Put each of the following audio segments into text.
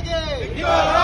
ದ್ರೋಹಿಗಳಿಗೆ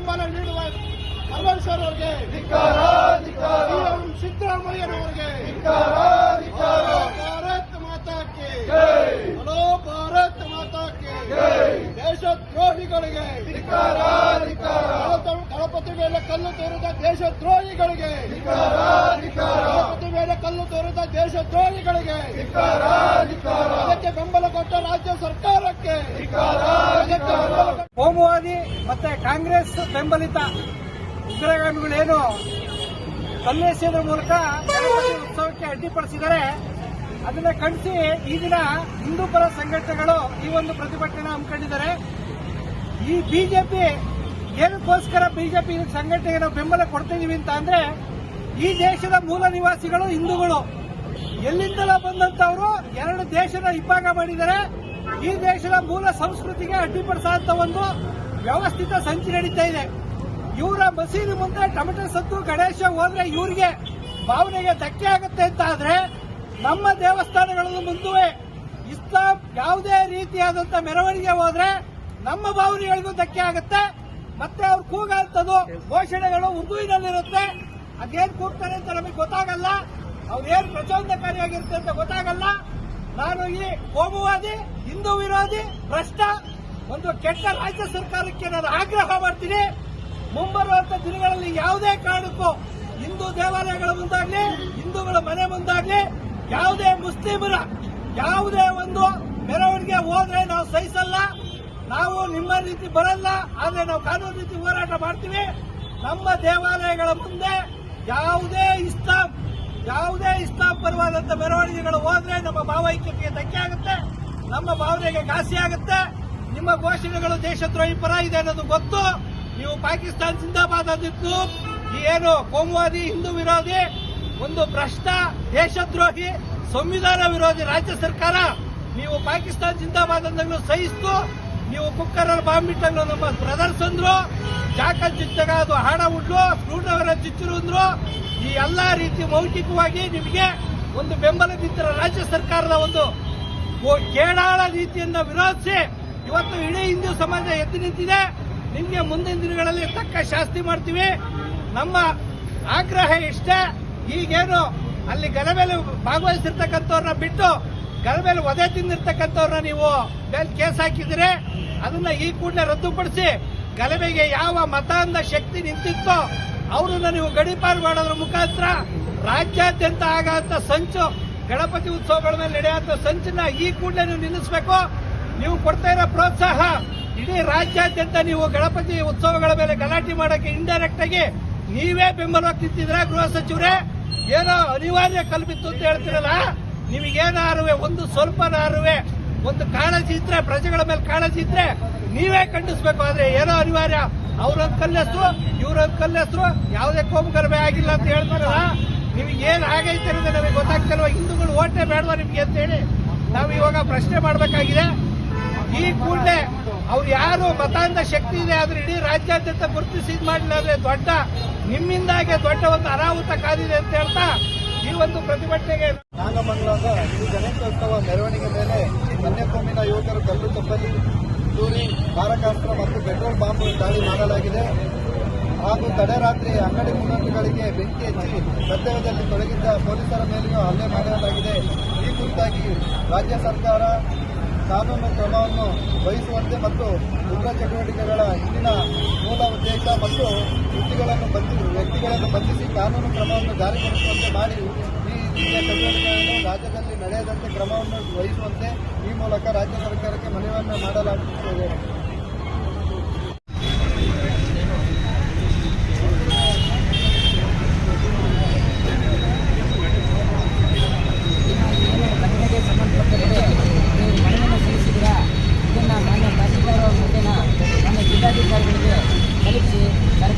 ಬೆಂಬಲ ನೀಡುವ ಪರಮೇಶ್ವರ್ ಅವರಿಗೆ. ಸಿದ್ದರಾಮಯ್ಯನವರಿಗೆ. ಭಾರತ್ ಮಾತಾ ಕೆ ಜೈ. ಹಲೋ ಭಾರತ್ ಮಾತಾ ಕೆ ಜೈ. ದೇಶದ್ರೋಹಿಗಳಿಗೆ. ಗಣಪತಿ ಮೇಲೆ ಕಲ್ಲು ತೋರಿದ ದೇಶದ್ರೋಹಿಗಳಿಗೆ. ಗಣಪತಿ ಮೇಲೆ ಕಲ್ಲು ತೋರಿದ ದೇಶದ್ರೋಹಿಗಳಿಗೆ. ಅದಕ್ಕೆ ಬೆಂಬಲ ಕೊಟ್ಟ ರಾಜ್ಯ ಸರ್ಕಾರಕ್ಕೆ. ಕೋಮುವಾದಿ ಮತ್ತೆ ಕಾಂಗ್ರೆಸ್ ಬೆಂಬಲಿತ ಉಗ್ರಗಾಮಿಗಳೇನು ಕಲ್ಲೆಸೆಯೋದ್ರ ಮೂಲಕ ಉತ್ಸವಕ್ಕೆ ಅಡ್ಡಿಪಡಿಸಿದರೆ ಅದನ್ನ ಖಂಡಿಸಿ ಈ ದಿನ ಹಿಂದೂ ಪರ ಸಂಘಟನೆಗಳು ಈ ಒಂದು ಪ್ರತಿಭಟನೆ ಹಮ್ಮಿಕೊಂಡಿದ್ದಾರೆ. ಈ ಬಿಜೆಪಿ ಏನಕ್ಕೋಸ್ಕರ ಬಿಜೆಪಿ ಸಂಘಟನೆಗೆ ನಾವು ಬೆಂಬಲ ಕೊಡ್ತಿದೀವಿ ಅಂತ ಅಂದ್ರೆ ಈ ದೇಶದ ಮೂಲ ನಿವಾಸಿಗಳು ಹಿಂದೂಗಳು. ಎಲ್ಲಿಂದಲೋ ಬಂದಂತವರು ಎರಡು ದೇಶದ ಇಬ್ಬಾಗ ಮಾಡಿದರೆ ಈ ದೇಶದ ಮೂಲ ಸಂಸ್ಕೃತಿಗೆ ಅಡ್ಡಿಪಡಿಸುವಂತ ಒಂದು ವ್ಯವಸ್ಥಿತ ಸಂಚು ನಡೀತಾ ಇದೆ. ಇವರ ಮಸೀದಿ ಮುಂದೆ ಟೊಮೆಟೊ ಸತ್ತು ಗಣೇಶ ಹೋದ್ರೆ ಇವರಿಗೆ ಭಾವನೆಗೆ ಧಕ್ಕೆ ಆಗುತ್ತೆ ಅಂತ ಆದ್ರೆ ನಮ್ಮ ದೇವಸ್ಥಾನಗಳನ್ನು ಮುಂದುವೆ. ಇಸ್ಲಾಂ ಯಾವುದೇ ರೀತಿಯಾದಂತ ಮೆರವಣಿಗೆ ಹೋದ್ರೆ ನಮ್ಮ ಭಾವನೆಗಳಿಗೂ ಧಕ್ಕೆ ಆಗುತ್ತೆ. ಮತ್ತೆ ಅವ್ರು ಕೂಗಂತದ್ದು ಘೋಷಣೆಗಳು ಉರ್ದುವಿನಲ್ಲಿರುತ್ತೆ. ಅದೇನ್ ಕೂಗ್ತಾರೆ ಅಂತ ನಮಗೆ ಗೊತ್ತಾಗಲ್ಲ. ಅವ್ರೇನ್ ಪ್ರಚೋದನಕಾರಿಯಾಗಿರುತ್ತೆ ಅಂತ ಗೊತ್ತಾಗಲ್ಲ. ನಾನು ಈ ಕೋಮುವಾದಿ, ಹಿಂದೂ ವಿರೋಧಿ, ಭ್ರಷ್ಟ ಒಂದು ಕೆಟ್ಟ ರಾಜ್ಯ ಸರ್ಕಾರಕ್ಕೆ ನಾನು ಆಗ್ರಹ ಮಾಡ್ತೀನಿ. ಮುಂಬರುವಂತ ದಿನಗಳಲ್ಲಿ ಯಾವುದೇ ಕಾರಣಕ್ಕೂ ಹಿಂದೂ ದೇವಾಲಯಗಳ ಮುಂದಾಗ್ಲಿ, ಹಿಂದೂಗಳ ಮನೆ ಮುಂದಾಗ್ಲಿ, ಯಾವುದೇ ಮುಸ್ಲಿಮರ ಯಾವುದೇ ಒಂದು ಮೆರವಣಿಗೆ ಹೋದ್ರೆ ನಾವು ಸಹಿಸಲ್ಲ. ನಾವು ನಿಮ್ಮ ರೀತಿ ಬರಲ್ಲ, ಆದ್ರೆ ನಾವು ಕಾನೂನು ರೀತಿ ಹೋರಾಟ ಮಾಡ್ತೀವಿ. ನಮ್ಮ ದೇವಾಲಯಗಳ ಮುಂದೆ ಯಾವುದೇ ಇಸ್ಲಾಂ ಯಾವುದೇ ಇಸ್ಲಾಂ ಪರವಾದಂತ ಮೆರವಣಿಗೆಗಳು ಹೋದ್ರೆ ನಮ್ಮ ಭಾವೈಕ್ಯತೆಗೆ ಧಕ್ಕೆ ಆಗುತ್ತೆ, ನಮ್ಮ ಭಾವನೆಗೆ ಘಾಸಿ ಆಗುತ್ತೆ. ನಿಮ್ಮ ಘೋಷಣೆಗಳು ದೇಶದ್ರೋಹಿ ಪರ ಇದೆ ಅನ್ನೋದು ಗೊತ್ತು. ನೀವು ಪಾಕಿಸ್ತಾನ ಜಿಂದಾಬಾದ್ ಅಂದಿತ್ತು ಏನು ಕೋಮುವಾದಿ, ಹಿಂದೂ ವಿರೋಧಿ, ಒಂದು ಭ್ರಷ್ಟ, ದೇಶದ್ರೋಹಿ, ಸಂವಿಧಾನ ವಿರೋಧಿ ರಾಜ್ಯ ಸರ್ಕಾರ ನೀವು ಪಾಕಿಸ್ತಾನ ಜಿಂದಾಬಾದ್ ಅಂದಂಗ್ ಸಹಿಸ್ತು. ನೀವು ಕುಕ್ಕರಲ್ಲಿ ಬಾಂಬ್ ಇಟ್ಟಂಗ್ ನಮ್ಮ ಬ್ರದರ್ಸ್ ಅಂದ್ರು ಜಾಕ ಚುಚ್ಚಾಗ ಅದು ಹಾಡ ಉಡ್ಲು ಸ್ಕ್ರೂಡ್ರೈವರ್ ಚುಚ್ಚರು ಅಂದ್ರು. ಈ ಎಲ್ಲಾ ರೀತಿ ಮೌಖಿಕವಾಗಿ ನಿಮಗೆ ಒಂದು ಬೆಂಬಲ ರಾಜ್ಯ ಸರ್ಕಾರದ ಒಂದು ಕೇಡಾಳ ನೀತಿಯನ್ನ ವಿರೋಧಿಸಿ ಇವತ್ತು ಇಡೀ ಹಿಂದೂ ಸಮಾಜ ಎದ್ದು ನಿಂತಿದೆ. ನಿಮಗೆ ಮುಂದಿನ ದಿನಗಳಲ್ಲಿ ತಕ್ಕ ಶಾಸ್ತಿ ಮಾಡ್ತೀವಿ. ನಮ್ಮ ಆಗ್ರಹ ಇಷ್ಟ. ಈಗೇನು ಅಲ್ಲಿ ಗಲಭೆಯಲ್ಲಿ ಭಾಗವಹಿಸಿರ್ತಕ್ಕಂಥವ್ರನ್ನ ಬಿಟ್ಟು ಗಲಭೆಯಲ್ಲಿ ಒದೆ ತಿಂದಿರ್ತಕ್ಕಂಥವ್ರನ್ನ ನೀವು ಮೇಲೆ ಕೇಸ್ ಹಾಕಿದ್ರೆ ಅದನ್ನ ಈ ಕೂಡಲೇ ರದ್ದುಪಡಿಸಿ ಗಲಭೆಗೆ ಯಾವ ಮತಾಂಧ ಶಕ್ತಿ ನಿಂತಿತ್ತೋ ಅವರನ್ನ ನೀವು ಗಡಿಪಾರು ಮಾಡೋದ್ರ ಮುಖಾಂತರ ರಾಜ್ಯಾದ್ಯಂತ ಆಗಂತ ಸಂಚು, ಗಣಪತಿ ಉತ್ಸವಗಳ ಮೇಲೆ ನಡೆಯುವಂತ ಸಂಚನ್ನ ಈ ಕೂಡಲೇ ನೀವು ನಿಲ್ಲಿಸಬೇಕು. ನೀವು ಕೊಡ್ತಾ ಇರೋ ಪ್ರೋತ್ಸಾಹ ಇಡೀ ರಾಜ್ಯಾದ್ಯಂತ ನೀವು ಗಣಪತಿ ಉತ್ಸವಗಳ ಮೇಲೆ ಗಲಾಟೆ ಮಾಡೋಕ್ಕೆ ಇಂಡೈರೆಕ್ಟ್ ಆಗಿ ನೀವೇ ಬೆಂಬಲಕ್ಕೆ ನಿಂತಿದ್ರ ಗೃಹ ಸಚಿವರೇ? ಏನೋ ಅನಿವಾರ್ಯ ಕಲ್ಪಿತ್ತು ಅಂತ ಹೇಳ್ತಿರಲ್ಲ? ನಿಮಗೇನಾರುವೆ ಒಂದು ಸ್ವಲ್ಪನಾರುವೆ ಒಂದು ಕಾಳಜಿ ಇದ್ರೆ, ಪ್ರಜೆಗಳ ಮೇಲೆ ಕಾಳಜಿ ಇದ್ರೆ ನೀವೇ ಖಂಡಿಸ್ಬೇಕು. ಆದ್ರೆ ಏನೋ ಅನಿವಾರ್ಯ? ಅವ್ರೊಂದ್ ಕಲ್ಲೆಸ್ರು, ಇವ್ರೊಂದ್ ಕಲ್ಲೆಸ್ರು, ಯಾವುದೇ ಕೋಮು ಕರ್ಮೆ ಆಗಿಲ್ಲ ಅಂತ ಹೇಳ್ತಾರಲ್ಲ? ನಿಮಗೆ ಏನ್ ಆಗೈತೆ ಅನ್ನೋದು ನಮಗೆ ಗೊತ್ತಾಗ್ತಿಲ್ವ? ಹಿಂದೂಗಳು ಓಟೆ ಬೇಡವಾ ನಿಮ್ಗೆ ಅಂತ ಹೇಳಿ? ನಾವು ಇವಾಗ ಪ್ರಶ್ನೆ ಮಾಡಬೇಕಾಗಿದೆ. ಈ ಕೂಡಲೇ ಅವ್ರು ಯಾರು ಮತಾಂಧ ಶಕ್ತಿ ಇದೆ ಆದ್ರೆ ಇಡೀ ರಾಜ್ಯಾದ್ಯಂತ ಗುರುತಿಸಿ ಇದು ಮಾಡಲಿಲ್ಲ ದೊಡ್ಡ, ನಿಮ್ಮಿಂದಾಗೆ ದೊಡ್ಡ ಒಂದು ಅನಾಹುತ ಕಾದಿದೆ ಅಂತ ಹೇಳ್ತಾ ಈ ಒಂದು ಪ್ರತಿಭಟನೆಗೆ ನಾಗಮಂಗಲದ ಈ ಗಣೇಶೋತ್ಸವ ಮೆರವಣಿಗೆ ಮೇಲೆ ಕನ್ಯಾಕುಮಾರಿನ ಯುವಕರು ಕಲ್ಲು ತಪ್ಪಲಿ ತೂರಿ ಮಾರಕಾಸ್ತ್ರ ಮತ್ತು ಪೆಟ್ರೋಲ್ ಬಾಂಬ್ ದಾಳಿ ಮಾಡಲಾಗಿದೆ. ಹಾಗೂ ತಡರಾತ್ರಿ ಅಂಗಡಿ ಮುಂಗಟ್ಟುಗಳಿಗೆ ಬೆಂಕಿ ಹಚ್ಚಿ ಕರ್ತವ್ಯದಲ್ಲಿ ತೊಡಗಿದ್ದ ಪೊಲೀಸರ ಮೇಲೆಯೂ ಹಲ್ಲೆ ಮಾಡಲಾಗಿದೆ. ಈ ಕುರಿತಾಗಿ ರಾಜ್ಯ ಸರ್ಕಾರ ಕಾನೂನು ಕ್ರಮವನ್ನು ವಹಿಸುವಂತೆ ಮತ್ತು ಉಗ್ರ ಚಟುವಟಿಕೆಗಳ ಹಿಂದಿನ ಮೂಲ ಉದ್ದೇಶ ಮತ್ತು ವ್ಯಕ್ತಿಗಳನ್ನು ಬಂಧಿ ವ್ಯಕ್ತಿಗಳನ್ನು ಬಂಧಿಸಿ ಕಾನೂನು ಕ್ರಮವನ್ನು ಜಾರಿಗೊಳಿಸುವಂತೆ ಮಾಡಿ ಈ ರೀತಿಯ ಚಟುವಟಿಕೆಗಳನ್ನು ರಾಜ್ಯದಲ್ಲಿ ನಡೆಯದಂತೆ ಕ್ರಮವನ್ನು ವಹಿಸುವಂತೆ ಈ ಮೂಲಕ ರಾಜ್ಯ ಸರ್ಕಾರಕ್ಕೆ ಮನವಿಯನ್ನು ಮಾಡಲಾಗುತ್ತದೆ.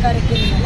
ಕಾರ್ಯಕ್ರಮ